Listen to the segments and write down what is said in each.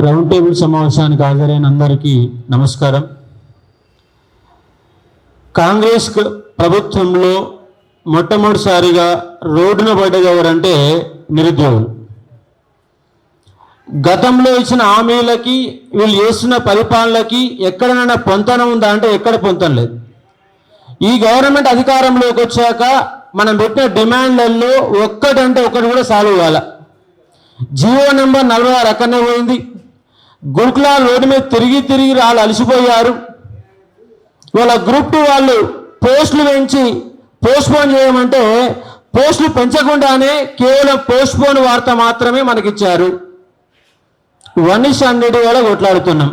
Round table సమావేశానికి హాజరైన అందరికీ నమస్కారం. కాంగ్రెస్ ప్రభుత్వంలో మొట్టమొదటిసారిగా రోడ్డున పడ్డది ఎవరంటే నిరుద్యోగులు. గతంలో ఇచ్చిన హామీలకి వీళ్ళు చేస్తున్న పరిపాలనకి ఎక్కడనైనా పొంతన ఉందా అంటే ఎక్కడ పొంతం లేదు. ఈ గవర్నమెంట్ అధికారంలోకి వచ్చాక మనం పెట్టిన డిమాండ్లలో ఒక్కటంటే ఒక్కటి కూడా సాల్వ్ కాల. జియో నెంబర్ నలభై ఆరు అక్కడనే పోయింది. గురుకులా రోడ్డు మీద తిరిగి తిరిగి వాళ్ళు అలసిపోయారు. వాళ్ళ గ్రూప్ టూ వాళ్ళు పోస్టులు పెంచి పోస్ట్పోన్ చేయమంటే పోస్టులు పెంచకుండానే కేవలం పోస్ట్పోన్ వార్త మాత్రమే మనకిచ్చారు. వన్ ఇస్ హండ్రెడ్ కూడా కొట్లాడుతున్నాం.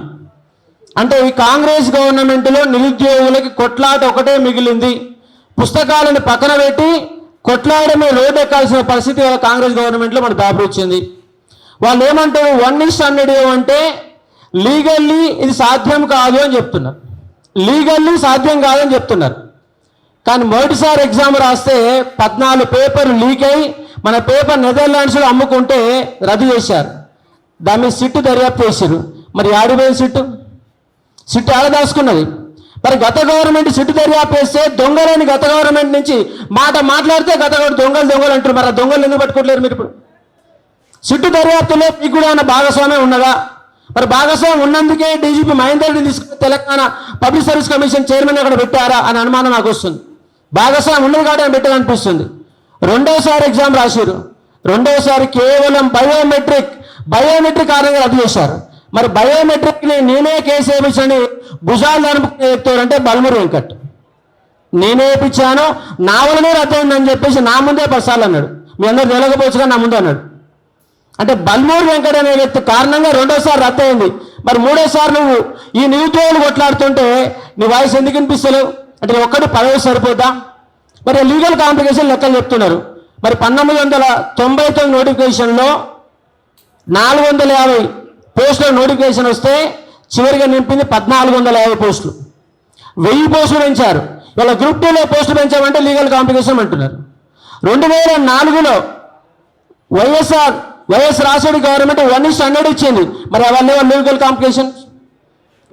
అంటే ఈ కాంగ్రెస్ గవర్నమెంట్లో నిరుద్యోగులకి కొట్లాట ఒకటే మిగిలింది. పుస్తకాలను పక్కన పెట్టి కొట్లాడమే రోడ్డు ఎక్కాల్సిన పరిస్థితి వాళ్ళ కాంగ్రెస్ గవర్నమెంట్లో మనకు వచ్చింది. వాళ్ళు ఏమంటారు వన్ ఇస్ హండ్రెడ్ ఏమంటే లీగల్లీ ఇది సాధ్యం కాదు అని చెప్తున్నారు. లీగల్లీ సాధ్యం కాదని చెప్తున్నారు. కానీ మొదటిసారి ఎగ్జామ్ రాస్తే పద్నాలుగు పేపర్లు లీక్ అయి మన పేపర్ నెదర్లాండ్స్లో అమ్ముకుంటే రద్దు చేశారు. దాని మీద సిట్టు దర్యాప్తు చేశారు. మరి ఆడిపోయిన సిట్టు? సిట్టు ఆడదాచుకున్నది మరి గత గవర్నమెంట్ సిట్టు దర్యాప్తు చేస్తే దొంగలేని గత గవర్నమెంట్ నుంచి మాట మాట్లాడితే గత దొంగలు దొంగలు అంటారు. మరి ఆ దొంగలు ఎందుకు పట్టుకోవట్లేరు మీరు ఇప్పుడు? సిట్టు దర్యాప్తులో మీకు కూడా ఆయన భాగస్వామ్యం ఉన్నదా? మరి భాగస్వామ్యం ఉన్నందుకే డీజీపీ మహేందర్ రెడ్డి తీసుకుని Telangana public service commission chairman అక్కడ పెట్టారా అని అనుమానం నాకు వస్తుంది. భాగస్వామ్యం ఉన్నది కాబట్టి పెట్టాలనిపిస్తుంది. రెండోసారి ఎగ్జామ్ రాశారు. రెండోసారి కేవలం బయోమెట్రిక్ బయోమెట్రిక్ ఆధారంగా రద్దు చేశారు. మరి బయోమెట్రిక్ని నేనే కేసు వేయించని భుజాలు అనుకుంటే బల్మూరు వెంకట్. నేనే వేయించాను నా వల్లనే రద్దయిందని చెప్పేసి నా ముందే పసాలు అన్నాడు. మీ అందరు తెలియకపోవచ్చుగా నా ముందు అన్నాడు. అంటే బల్మూరు వెంకట అనే వ్యక్తి కారణంగా రెండోసారి రద్దు అయింది. మరి మూడోసారి నువ్వు ఈ నిరుద్యోగులు కొట్లాడుతుంటే నీ వాయిస్ ఎందుకు వినిపిస్తలేవు అంటే ఒక్కడు ఒక్కటి పదవి సరిపోద్దా? మరి లీగల్ కాంప్లికేషన్ లెక్కలు చెప్తున్నారు. మరి పంతొమ్మిది వందల తొంభై తొమ్మిది నోటిఫికేషన్లో నాలుగు వందల యాభై పోస్టుల నోటిఫికేషన్ వస్తే చివరిగా నింపింది పద్నాలుగు వందల యాభై పోస్టులు. వెయ్యి పోస్టులు పెంచారు. ఇలా గ్రూప్ టూలో పోస్టులు పెంచామంటే లీగల్ కాంప్లికేషన్ అంటున్నారు. రెండు వేల నాలుగులో వైఎస్ఆర్ వైఎస్ రాసుడి గవర్నమెంట్ వన్ ఇస్ హండ్రెడ్ ఇచ్చింది. మరి అవన్నీ లీగల్ కాంప్లికేషన్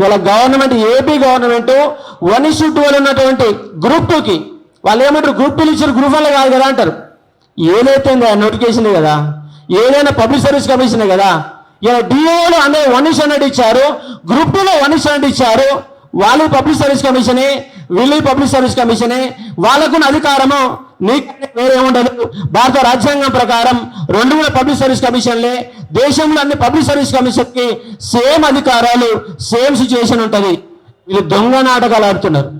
వాళ్ళ government AP government one is two ఉన్నటువంటి గ్రూప్ టూకి వాళ్ళు ఏమంటారు? గ్రూప్ టూలు ఇచ్చారు గ్రూప్ వల్ల కాదు కదా అంటారు. ఏదైతే నోటిఫికేషన్ కదా? ఏదైనా పబ్లిక్ సర్వీస్ కమిషన్ కదా? ఇలా డిఓలో అనే వన్ ఇస్ హండ్రెడ్ ఇచ్చారు. గ్రూప్ టూలో వన్ ఇస్ హండ్రెడ్ ఇచ్చారు. వాళ్ళు పబ్లిక్ సర్వీస్ కమిషనే వీళ్ళు పబ్లిక్ సర్వీస్ కమిషనే వాళ్ళకున్న అధికారము నీకు వేరే ఉండదు భారత రాజ్యాంగం ప్రకారం రెండు కూడా పబ్లిక్ సర్వీస్ కమిషన్లే దేశంలో అన్ని పబ్లిక్ సర్వీస్ కమిషన్కి సేమ్ అధికారాలు సేమ్ సిచ్యువేషన్ ఉంటుంది. వీళ్ళు దొంగ నాటకాలు ఆడుతున్నారు.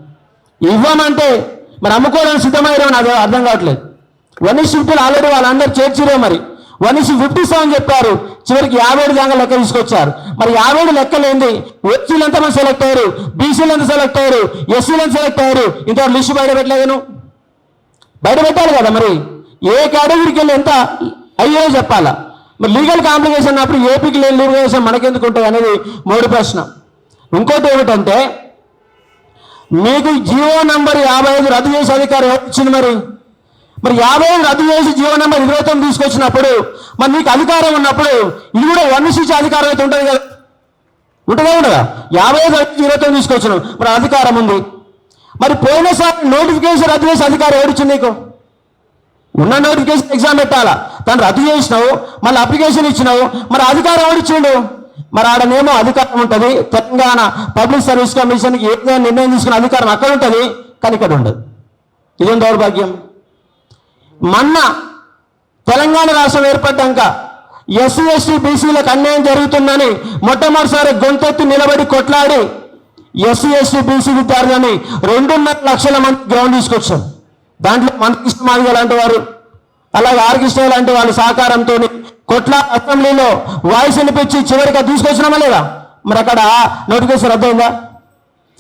ఇవ్వమంటే మరి అమ్ముకోవడానికి సిద్ధమయ్యారో నాకు అర్థం కావట్లేదు. వన్ ఇస్ ఫిఫ్టీలు ఆల్రెడీ వాళ్ళందరూ చేర్చిరే మరి. వన్ ఇస్ ఫిఫ్టీ సెవెన్ చెప్పారు. చివరికి యాభై ఏడు దాకా లెక్క తీసుకొచ్చారు. మరి యాభై ఏడు లెక్కలేంది ఓసీలు ఎంతమంది సెలెక్ట్ అయ్యారు? బీసీలు ఎంత సెలెక్ట్ అయ్యారు? ఎస్సీలు ఎంత సెలెక్ట్ అయ్యారు? ఇంతవరకు లిస్టు బయట పెట్టలేదు బయట పెట్టాలి కదా మరి? ఏ కేటగిరీకి వెళ్ళి ఎంత? అయ్యో చెప్పాలా. మరి లీగల్ కాంప్లికేషన్ అప్పుడు ఏపీకి లేని లీగల్ మనకెందుకు ఉంటుంది అనేది మూడు ప్రశ్న. ఇంకోటి ఏమిటంటే మీకు జియో నంబర్ యాభై ఐదు రద్దు చేసే అధికారం వచ్చింది ఇచ్చింది మరి? మరి యాభై ఐదు రద్దు చేసి జియో నెంబర్ ఇరవై తొమ్మిది తీసుకొచ్చినప్పుడు మరి నీకు అధికారం ఉన్నప్పుడు ఇది కూడా వన్ ఇచ్చే అధికారం అయితే ఉంటుంది కదా? ఉంటుందా ఉండదా? యాభై ఐదు రద్దు ఇరవై తొమ్మిది తీసుకొచ్చినాం. మరి అధికారం ఉంది. మరి పోయినసారి నోటిఫికేషన్ రద్దు చేసే అధికారం ఎవరిచ్చింది నీకు? ఉన్న నోటిఫికేషన్ ఎగ్జామ్ పెట్టాలా? తను రద్దు చేసినావు మళ్ళీ అప్లికేషన్ ఇచ్చినావు మరి అధికారం ఎవరిచ్చిండు మరి ఆడనేమో అధికారం ఉంటుంది తెలంగాణ పబ్లిక్ సర్వీస్ కమిషన్కి ఏదైనా నిర్ణయం తీసుకునే అధికారం అక్కడ ఉంటుంది కానీ ఇక్కడ ఉండదు. ఇదేం దౌర్భాగ్యం? మొన్న తెలంగాణ రాష్ట్రం ఏర్పడ్డాక ఎస్సీ ఎస్టీ బీసీలకు అన్యాయం జరుగుతుందని మొట్టమొదటిసారి గొంతెత్తి నిలబడి కొట్లాడి ఎస్సీ ఎస్టీ బీసీ విద్యార్థులని రెండున్నర లక్షల మంది గ్రౌండ్ తీసుకొచ్చాం దాంట్లో మందకృష్ణ మాదిగ లాంటి వారు అలాగే ఆర్కృష్ణ లాంటి వాళ్ళ సహకారంతో కొట్ల అసెంబ్లీలో వాయిస్ వినిపించి చివరికి తీసుకొచ్చినామా లేదా? మరి అక్కడ నోటిఫికేషన్ రద్దయిందా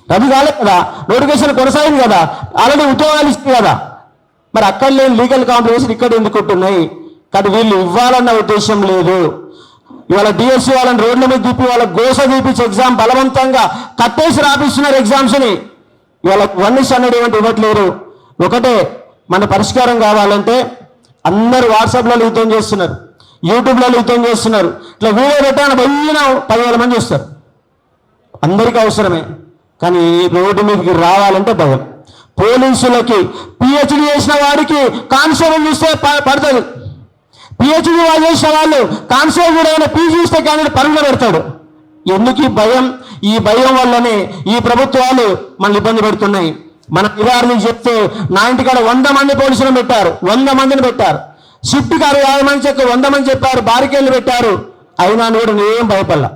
రద్దు కాలేదు కదా నోటిఫికేషన్ కొనసాగింది కదా ఆల్రెడీ ఉద్యోగాలు ఇస్తుంది కదా. మరి అక్కడ లేని లీగల్ కాంప్లికేషన్ ఇక్కడ ఎందుకుంటున్నాయి కానీ వీళ్ళు ఇవ్వాలన్న ఉద్దేశం లేదు. ఇవాళ డిఎస్సి వాళ్ళని రోడ్ల మీద దిప్పి వాళ్ళ గోస దీపించి ఎగ్జామ్ బలవంతంగా కట్టేసి రాపిస్తున్నారు ఎగ్జామ్స్ని ఇవాళ వన్ ఇస్ ఏమంటే ఇవ్వట్లేరు ఒకటే మన పరిష్కారం కావాలంటే అందరూ వాట్సాప్లో యుద్ధం చేస్తున్నారు. యూట్యూబ్లో యుద్ధం చేస్తున్నారు. ఇట్లా వీడియో పెట్టాను పోయిన పదివేల మంది వస్తారు. అందరికీ అవసరమే. కానీ రోడ్డు మీదకి రావాలంటే భయం. పోలీసులకి పిహెచ్డి చేసిన వాడికి కానిస్టేబుల్ చూస్తే ప- పడుతుంది. పిహెచ్డి వాళ్ళు చేసిన వాళ్ళు? కానిస్టేబుల్ అయిన పీజీ చూస్తే కానీ పరుగులో పెడతాడు. ఎందుకు ఈ భయం? ఈ భయం వల్లనే ఈ ప్రభుత్వాలు మనల్ని ఇబ్బంది పెడుతున్నాయి. మన నివారణ చెప్తే నా ఇంటికాడ వంద మంది పోలీసులను పెట్టారు. వంద మందిని పెట్టారు. షిఫ్ట్ గారు యాభై మంది చెప్పి వంద మంది చెప్పారు. బారికేళ్ళు పెట్టారు. అయినా కూడా నేనేం భయపడలా.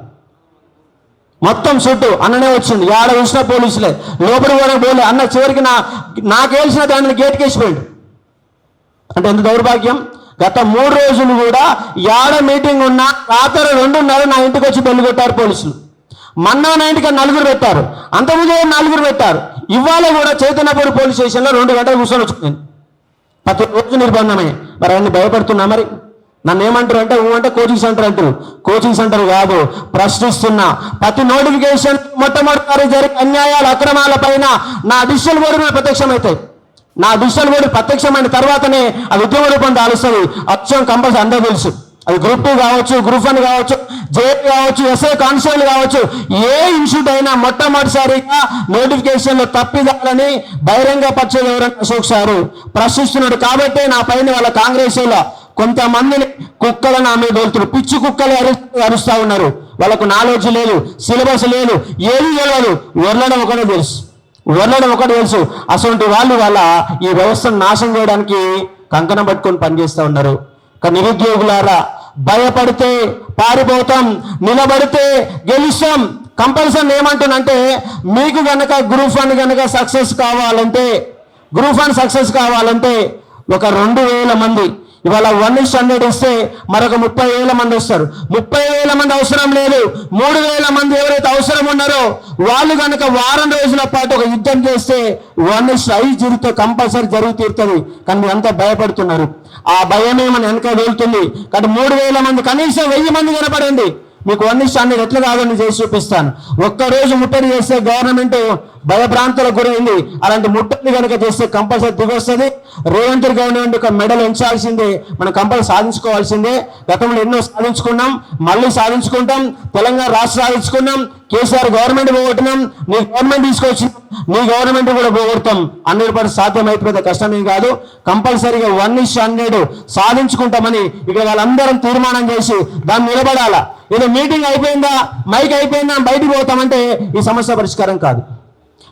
మొత్తం చుట్టూ అన్ననే వచ్చింది. ఆడ చూసిన పోలీసులే. లోపలి కూడా పోలే. అన్న చివరికి నా నాకు వేసిన దానిని గేట్ కేసిపోయాడు అంటే ఎంత దౌర్భాగ్యం? గత మూడు రోజులు కూడా యాడ మీటింగ్ ఉన్నా రాత్రి రెండున్నర నా ఇంటికి వచ్చి బెల్లు కొట్టారు పోలీసులు. మన్నా నా ఇంటికి నలుగురు పెట్టారు. అంతకుముందు నలుగురు పెట్టారు. ఇవాళ కూడా చైతన్యపూర్ పోలీస్ స్టేషన్లో రెండు గంటలు కూర్చొని వచ్చింది ప్రతి రోజు నిర్బంధమే. మరి అన్ని భయపడుతున్నా మరి? నన్ను ఏమంటారు అంటే అంటే కోచింగ్ సెంటర్ అంటారు. కోచింగ్ సెంటర్ కాదు ప్రశ్నిస్తున్నా. ప్రతి నోటిఫికేషన్ మొట్టమొదటిసారి జరిగే అన్యాయాలు అక్రమాల పైన నా డిజిటల్ బోర్డు మీద ప్రత్యక్షమవుతాయి నా డిజిటల్ బోర్డు ప్రత్యక్షమైన తర్వాతనే అది ఉద్యమ రూపం దాలుస్తుంది. అచ్చం కంపల్సరీ అందరూ తెలుసు. అది గ్రూప్ టూ కావచ్చు గ్రూప్ వన్ కావచ్చు జే కావచ్చు ఎస్ఐ కానిస్టేబుల్ కావచ్చు ఏ ఇన్స్టిట్యూట్ అయినా మొట్టమొదటిసారిగా నోటిఫికేషన్లు తప్పిదాలని బహిరంగ పరచేది ఎవరైనా అశోక్ ప్రశ్నిస్తున్నాడు కాబట్టి నా పైన వాళ్ళ కాంగ్రెస్ కొంతమందిని కుక్కలు నా మీద వెళ్తున్నారు పిచ్చి కుక్కలు అరు అరుస్తా ఉన్నారు. వాళ్ళకు నాలెడ్జ్ లేదు సిలబస్ లేదు ఏది తెలియదు వెళ్ళడం ఒకటే తెలుసు. వెళ్ళడం ఒకటి తెలుసు. అటువంటి వాళ్ళు వాళ్ళ ఈ వ్యవస్థను నాశనం చేయడానికి కంకణం పట్టుకొని పనిచేస్తూ ఉన్నారు. నిరుద్యోగులారా భయపడితే పారిపోతాం నిలబడితే గెలుస్తాం. కంపల్సరీ ఏమంటానంటే మీకు గనక గ్రూప్ వన్ గనక సక్సెస్ కావాలంటే గ్రూప్ వన్ సక్సెస్ కావాలంటే ఒక రెండు వేల మంది ఇవాళ వన్ ఇస్ హండ్రెడ్ ఇస్తే మరొక ముప్పై వేల మంది వస్తారు. ముప్పై వేల మంది అవసరం లేదు. మూడు వేల మంది ఎవరైతే అవసరం ఉన్నారో వాళ్ళు కనుక వారం రోజుల పాటు ఒక యుద్ధం చేస్తే వన్ ఇస్ ఐదు జరిగితే కంపల్సరీ జరుగు తీరుతుంది. కానీ అంతా భయపడుతున్నారు. ఆ భయమే మన వెనక వెళ్తుంది. కాబట్టి మూడు వేల మంది కనీసం వెయ్యి మంది కనపడండి. మీకు వన్ ఇస్ హండ్రెడ్ ఎట్లా కాదని చేసి చూపిస్తాను. ఒక్క రోజు ముట్టడి చేస్తే గవర్నమెంట్ భయభ్రాంతులకు గురైంది అలాంటి ముట్టడి కనుక చేస్తే కంపల్సరీ దిగొస్తుంది రేవంత్ గవర్నమెంట్ ఒక మెడల్ ఎంచాల్సిందే. మనం కంపల్సరీ సాధించుకోవాల్సిందే. గతంలో ఎన్నో సాధించుకున్నాం. మళ్ళీ సాధించుకుంటాం. తెలంగాణ రాష్ట్ర సాధించుకున్నాం. కేసీఆర్ గవర్నమెంట్ పోగొట్టినాం. నీ గవర్నమెంట్ తీసుకొచ్చి నీ గవర్నమెంట్ కూడా పోగొడతాం. హండ్రెడ్ పర్సెంట్ సాధ్యమైపోతే కష్టమేం కాదు. కంపల్సరీగా వన్ ఇష్ హండ్రెడ్ సాధించుకుంటామని ఇక్కడ వాళ్ళందరం తీర్మానం చేసి దాన్ని నిలబడాలా. ఏదో మీటింగ్ అయిపోయిందా? మైక్ అయిపోయిందా? బయటికి పోతామంటే ఈ సమస్య పరిష్కారం కాదు.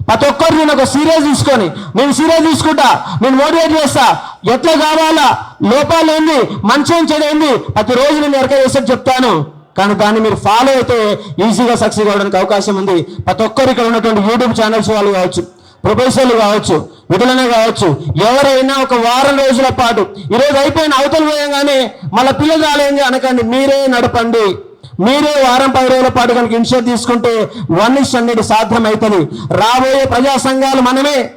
ప్రతి ఒక్కరు నేను ఒక సీరియస్ తీసుకొని నేను సీరియస్ తీసుకుంటా నేను మోటివేట్ చేస్తా. ఎట్లా కావాలా? లోపాలు ఏంది? మంచి ఏం చెడు ప్రతిరోజు నేను ఎరక చేసేది చెప్తాను. కానీ దాన్ని మీరు ఫాలో అయితే ఈజీగా సక్సెస్ అవ్వడానికి అవకాశం ఉంది. ప్రతి ఒక్కరు ఇక్కడ ఉన్నటువంటి యూట్యూబ్ ఛానల్స్ వాళ్ళు కావచ్చు ప్రొఫెసర్లు కావచ్చు విధులనే కావచ్చు ఎవరైనా ఒక వారం రోజుల పాటు ఈరోజు అయిపోయిన అవతల పోయంగానే మళ్ళీ పిల్లలు రాలేంది అనకండి మీరే నడపండి. మీరే వారం పది రోజుల పాటు కనుక ఇనిషియేట్ తీసుకుంటే వన్ ఇస్ హండ్రెడ్ సాధ్యం అవుతుంది రాబోయే ప్రజా సంఘాలు మనమే.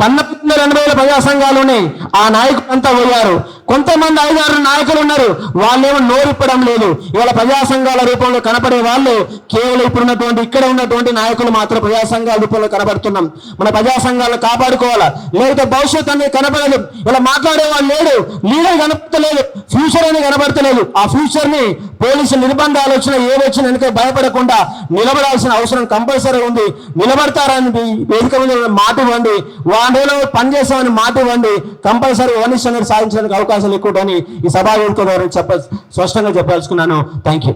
పన్నెండు రెండు వేల ప్రజా సంఘాలు ఉన్నాయి. ఆ నాయకులు అంతా పోయారు. కొంతమంది ఐదారు నాయకులు ఉన్నారు. వాళ్ళేమో నోరిప్పడం లేదు. ఇవాళ ప్రజా సంఘాల రూపంలో కనపడే వాళ్ళు కేవలం ఇప్పుడున్నటువంటి ఇక్కడ ఉన్నటువంటి నాయకులు మాత్రం ప్రజా సంఘాల రూపంలో కనబడుతున్నాం మన ప్రజా సంఘాలను కాపాడుకోవాలా? లేకపోతే భవిష్యత్తు అనేది కనపడదు. ఇలా మాట్లాడేవాళ్ళు లేడు. లీడర్ కనపడలేదు ఫ్యూచర్ అనేది కనబడతలేదు ఆ ఫ్యూచర్ని పోలీసు నిర్బంధాలు వచ్చినా ఏదొచ్చినా వెనుక భయపడకుండా నిలబడాల్సిన అవసరం కంపల్సరీ ఉంది. నిలబడతారని వేదిక మీద మాట ఇవ్వండి. వాడేలో పని మాట ఇవ్వండి. కంపల్సరీ ఓనిస్ అనేది సాధించడానికి అవకాశాలు ఎక్కువ ఈ సభా వేదిక ద్వారా చెప్ప స్పష్టంగా చెప్పదలుచుకున్నాను. Thank you